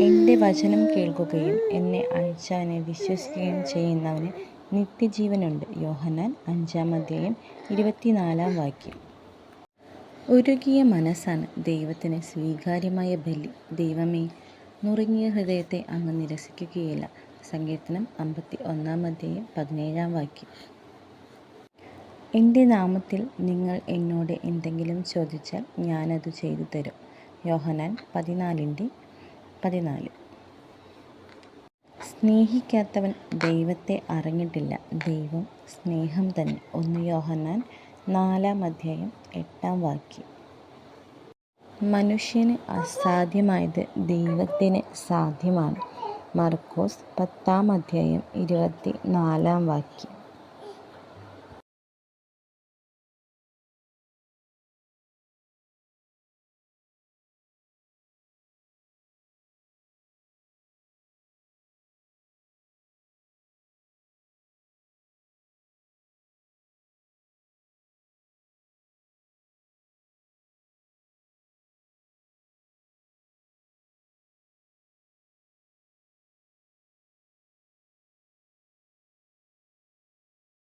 എന്റെ വചനം കേൾക്കുകയും എന്നെ അയച്ചവനെ വിശ്വസിക്കുകയും ചെയ്യുന്നവന് നിത്യജീവനുണ്ട്. യോഹന്നാൻ അഞ്ചാം അധ്യായം ഇരുപത്തിനാലാം വാക്യം. ഉരുകിയ മനസ്സാണ് ദൈവത്തിന് സ്വീകാര്യമായ ബലി. ദൈവമേ നുറുങ്ങിയ ഹൃദയത്തെ അങ്ങ് നിരസിക്കുകയില്ല. സങ്കീർത്തനം അമ്പത്തി ഒന്നാം അധ്യായം പതിനേഴാം വാക്യം. എന്റെ നാമത്തിൽ നിങ്ങൾ എന്നോട് എന്തെങ്കിലും ചോദിച്ചാൽ ഞാനത് ചെയ്തു തരും. യോഹനാൻ പതിനാലിന്റെ പതിനാല്. സ്നേഹിക്കാത്തവൻ ദൈവത്തെ അറിഞ്ഞിട്ടില്ല. ദൈവം സ്നേഹം തന്നെ. ഒന്ന് യോഹന്നാൻ നാലാം അധ്യായം എട്ടാം വാക്യം. മനുഷ്യന് അസാധ്യമായത് ദൈവത്തിന് സാധ്യമാണ്. മർക്കോസ് പത്താം അധ്യായം ഇരുപത്തി നാലാം വാക്യം.